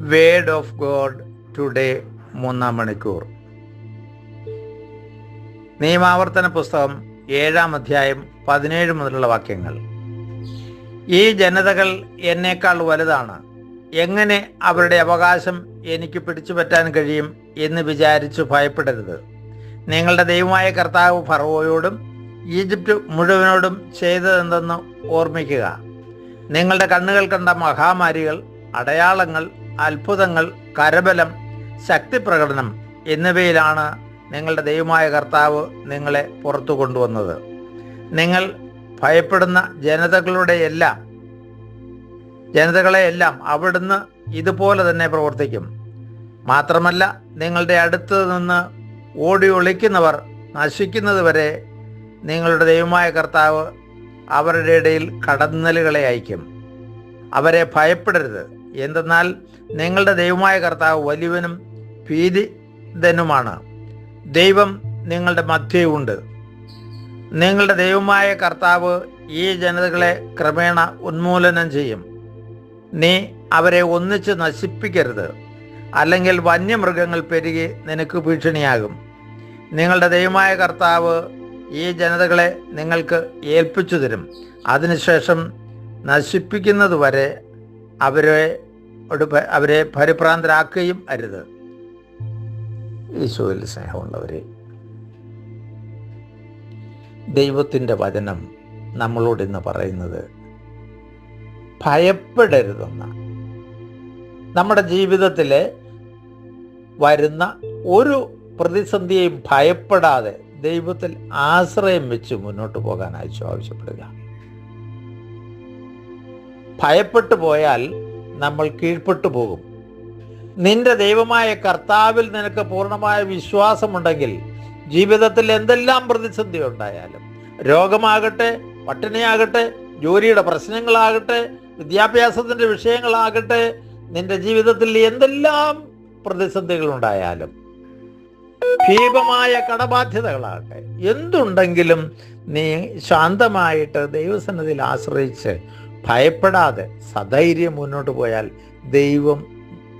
Word of God today മൂന്നാം മണിക്കൂർ. നിയമാവർത്തന പുസ്തകം ഏഴാം അധ്യായം പതിനേഴ് മുതലുള്ള വാക്യങ്ങൾ. ഈ ജനതകൾ എന്നേക്കാൾ വലുതാണ്. എങ്ങനെ അവരുടെ അവകാശം എനിക്ക് പിടിച്ചു പറ്റാൻ കഴിയും എന്ന് വിചാരിച്ചു ഭയപ്പെടരുത്. നിങ്ങളുടെ ദൈവമായ കർത്താവ് ഫറവോയോടും ഈജിപ്റ്റ് മുഴുവനോടും ചെയ്തതെന്തെന്ന് ഓർമ്മിക്കുക. നിങ്ങളുടെ കണ്ണുകൾ കണ്ട മഹാമാരികൾ അടയാളങ്ങൾ അത്ഭുതങ്ങൾ കരബലം ശക്തി പ്രകടനം എന്നിവയിലാണ് നിങ്ങളുടെ ദൈവമായ കർത്താവ് നിങ്ങളെ പുറത്തു കൊണ്ടുവന്നത്. നിങ്ങൾ ഭയപ്പെടുന്ന ജനതകളുടെ എല്ലാം ജനതകളെയെല്ലാം അവിടുന്ന് ഇതുപോലെ തന്നെ പ്രവർത്തിക്കും. മാത്രമല്ല നിങ്ങളുടെ അടുത്ത് നിന്ന് ഓടി ഒളിക്കുന്നവർ നശിക്കുന്നത് വരെ നിങ്ങളുടെ ദൈവമായ കർത്താവ് അവരുടെ ഇടയിൽ കടന്നലുകളെ അയക്കും അവരെ ഭയപ്പെടരുത്. എന്തെന്നാൽ നിങ്ങളുടെ ദൈവമായ കർത്താവ് വലിയവനും ഭീതിതനുമാണ്. ദൈവം നിങ്ങളുടെ മധ്യയുണ്ട് നിങ്ങളുടെ ദൈവമായ കർത്താവ് ഈ ജനതകളെ ക്രമേണ ഉന്മൂലനം ചെയ്യും. നീ അവരെ ഒന്നിച്ച് നശിപ്പിക്കരുത്. അല്ലെങ്കിൽ വന്യമൃഗങ്ങൾ പെരുകി നിനക്ക് ഭീഷണിയാകും. നിങ്ങളുടെ ദൈവമായ കർത്താവ് ഈ ജനതകളെ നിങ്ങൾക്ക് ഏൽപ്പിച്ചു തരും. അതിനുശേഷം നശിപ്പിക്കുന്നതുവരെ അവരെ അവരെ പരിഭ്രാന്തരാക്കുകയും അരുത്. ഈശോയിൽ സ്നേഹമുള്ളവരെ ദൈവത്തിന്റെ വചനം നമ്മളോട് ഇന്ന് പറയുന്നത് ഭയപ്പെടരുതെന്ന. നമ്മുടെ ജീവിതത്തിൽ വരുന്ന ഒരു പ്രതിസന്ധിയെയും ഭയപ്പെടാതെ ദൈവത്തിൽ ആശ്രയം വെച്ച് മുന്നോട്ട് അയച്ചു ആവശ്യപ്പെടുക ഭയപ്പെട്ടു പോയാൽ നമ്മൾ കീഴ്പ്പെട്ടു പോകും. നിന്റെ ദൈവമായ കർത്താവിൽ നിനക്ക് പൂർണമായ വിശ്വാസമുണ്ടെങ്കിൽ ജീവിതത്തിൽ എന്തെല്ലാം പ്രതിസന്ധി ഉണ്ടായാലും രോഗമാകട്ടെ പട്ടിണിയാകട്ടെ ജോലിയുടെ പ്രശ്നങ്ങളാകട്ടെ വിദ്യാഭ്യാസത്തിന്റെ വിഷയങ്ങളാകട്ടെ നിന്റെ ജീവിതത്തിൽ എന്തെല്ലാം പ്രതിസന്ധികൾ ഉണ്ടായാലും ഭീമമായ കടബാധ്യതകളാകട്ടെ എന്തുണ്ടെങ്കിലും നീ ശാന്തമായിട്ട് ദൈവസന്നിധിയിൽ ആശ്രയിച്ച് ഭയപ്പെടാതെ സധൈര്യം മുന്നോട്ട് പോയാൽ ദൈവം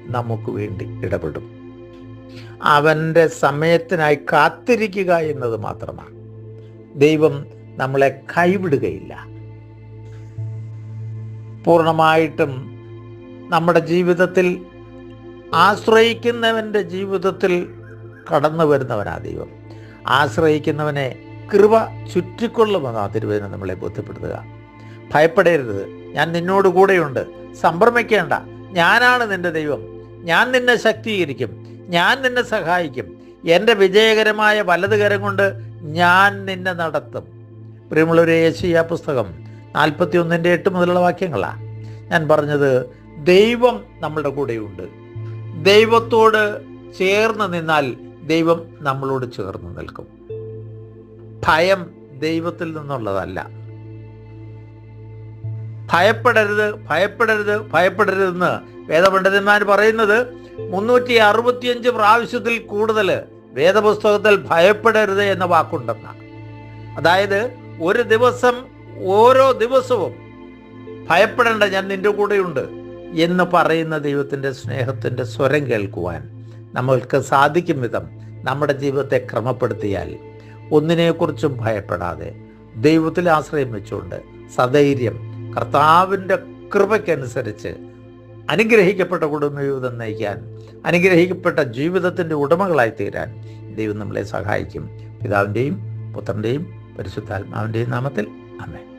നമുക്ക് വേണ്ടി ഇടപെടും. അവന്റെ സമയത്തിനായി കാത്തിരിക്കുക എന്നത് മാത്രമാണ്. ദൈവം നമ്മളെ കൈവിടുകയില്ല. പൂർണമായിട്ടും നമ്മുടെ ജീവിതത്തിൽ ആശ്രയിക്കുന്നവന്റെ ജീവിതത്തിൽ കടന്നു വരുന്നവനാ ദൈവം. ആശ്രയിക്കുന്നവനെ കൃപ ചുറ്റിക്കൊള്ളുമെന്നാ തിരുവേദന നമ്മളെ ബോധ്യപ്പെടുത്തുക. ഭയപ്പെടരുത്. ഞാൻ നിന്നോട് കൂടെയുണ്ട്. സംഭ്രമിക്കേണ്ട. ഞാനാണ് നിന്റെ ദൈവം. ഞാൻ നിന്നെ ശക്തീകരിക്കും. ഞാൻ നിന്നെ സഹായിക്കും. എന്റെ വിജയകരമായ വലതുകരം കൊണ്ട് ഞാൻ നിന്നെ നടത്തും. പ്രിയമുള്ളൊരു യേശയ്യ പുസ്തകം നാൽപ്പത്തി ഒന്നിന്റെ എട്ട് മുതലുള്ള വാക്യങ്ങളാണ് ഞാൻ പറഞ്ഞത് ദൈവം നമ്മളുടെ കൂടെയുണ്ട്. ദൈവത്തോട് ചേർന്ന് നിന്നാൽ ദൈവം നമ്മളോട് ചേർന്ന് നിൽക്കും. ഭയം ദൈവത്തിൽ നിന്നുള്ളതല്ല. ഭയപ്പെടരുത് ഭയപ്പെടരുത് ഭയപ്പെടരുതെന്ന് വേദപണ്ഡിതന്മാർ പറയുന്നത് മുന്നൂറ്റി അറുപത്തിയഞ്ച് പ്രാവശ്യത്തിൽ കൂടുതൽ വേദപുസ്തകത്തിൽ ഭയപ്പെടരുത് എന്ന വാക്കുണ്ടെന്നാണ്. അതായത് ഒരു ദിവസം ഓരോ ദിവസവും ഭയപ്പെടേണ്ട ഞാൻ നിന്റെ കൂടെയുണ്ട് എന്ന് പറയുന്ന ദൈവത്തിന്റെ സ്നേഹത്തിന്റെ സ്വരം കേൾക്കുവാൻ നമ്മൾക്ക് സാധിക്കും വിധം നമ്മുടെ ജീവിതത്തെ ക്രമപ്പെടുത്തിയാൽ ഒന്നിനെക്കുറിച്ചും ഭയപ്പെടാതെ ദൈവത്തിൽ ആശ്രയം വെച്ചുകൊണ്ട് സധൈര്യം കർത്താവിന്റെ കൃപയ്ക്കനുസരിച്ച് അനുഗ്രഹിക്കപ്പെട്ട കുടുംബ ജീവിതം നയിക്കാൻ അനുഗ്രഹിക്കപ്പെട്ട ജീവിതത്തിന്റെ ഉടമകളായി തീരാൻ ദൈവം നമ്മളെ സഹായിക്കും. പിതാവിന്റെയും പുത്രന്റെയും പരിശുദ്ധാത്മാവിന്റെയും നാമത്തിൽ. അമേ